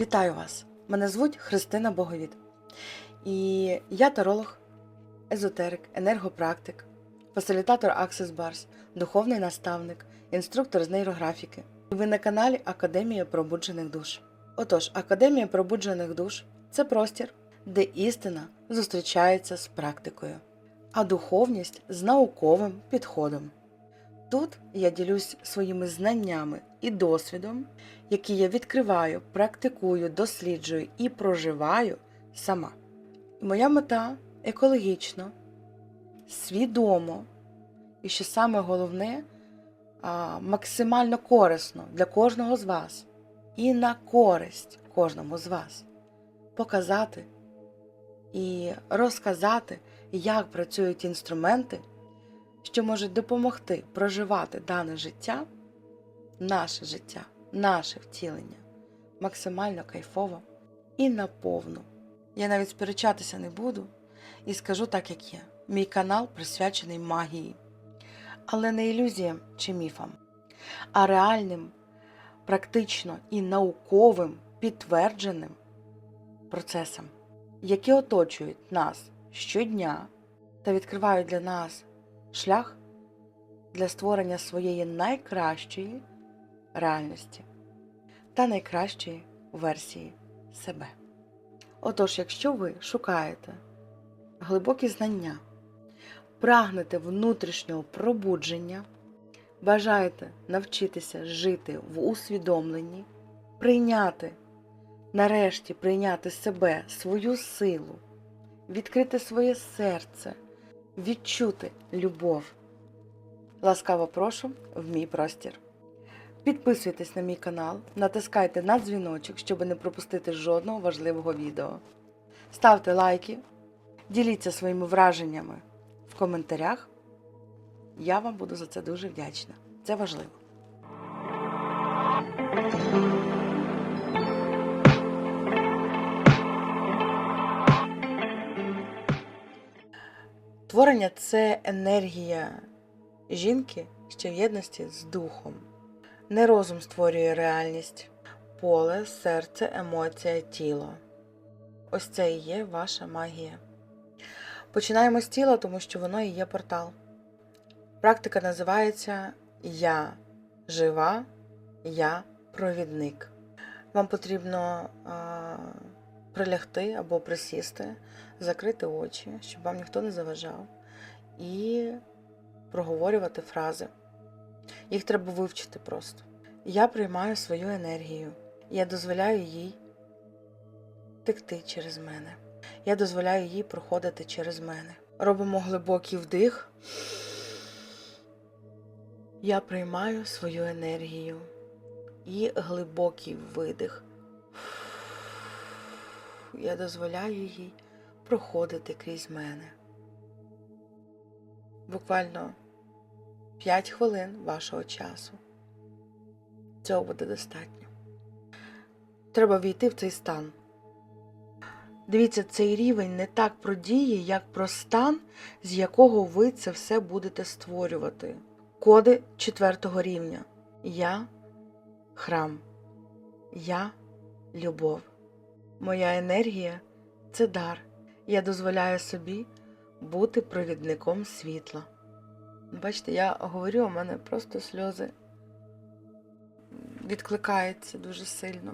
Вітаю вас! Мене звуть Христина Боговід. І я таролог, езотерик, енергопрактик, фасилітатор Access Bars, духовний наставник, інструктор з нейрографіки. Ви на каналі Академія пробуджених душ. Отож, Академія пробуджених душ це простір, де істина зустрічається з практикою, а духовність з науковим підходом. Тут я ділюсь своїми знаннями і досвідом, які я відкриваю, практикую, досліджую і проживаю сама. Моя мета екологічно, свідомо і що саме головне, максимально корисно для кожного з вас і на користь кожному з вас показати і розказати, як працюють інструменти, що можуть допомогти проживати дане життя, наше життя, наше втілення максимально кайфово і наповну. Я навіть сперечатися не буду і скажу так, як є. Мій канал присвячений магії, але не ілюзіям чи міфам, а реальним, практично і науковим підтвердженим процесам, які оточують нас щодня та відкривають для нас шлях для створення своєї найкращої реальності та найкращої версії себе. Отож, якщо ви шукаєте глибокі знання, прагнете внутрішнього пробудження, бажаєте навчитися жити в усвідомленні, прийняти, нарешті прийняти себе, свою силу, відкрити своє серце, відчути любов. Ласкаво прошу в мій простір. Підписуйтесь на мій канал, натискайте на дзвіночок, щоб не пропустити жодного важливого відео. Ставте лайки, діліться своїми враженнями в коментарях. Я вам буду за це дуже вдячна. Це важливо. Творення це енергія жінки, що в єдності з духом. Не розум створює реальність, поле, серце, емоція, тіло. Ось це і є ваша магія. Починаємо з тіла, тому що воно і є портал. Практика називається Я жива, я провідник. Вам потрібно прилягти або присісти, закрити очі, щоб вам ніхто не заважав, і проговорювати фрази. Їх треба вивчити просто. Я приймаю свою енергію. Я дозволяю їй текти через мене. Я дозволяю їй проходити через мене. Робимо глибокий вдих. Я приймаю свою енергію і глибокий видих. Я дозволяю їй проходити крізь мене. Буквально 5 хвилин вашого часу. Цього буде достатньо. Треба війти в цей стан. Дивіться, цей рівень не так про дії, як про стан, з якого ви це все будете створювати. Коди четвертого рівня. Я храм. Я любов. Моя енергія це дар. Я дозволяю собі бути провідником світла. Бачите, я говорю, у мене просто сльози відкликаються дуже сильно.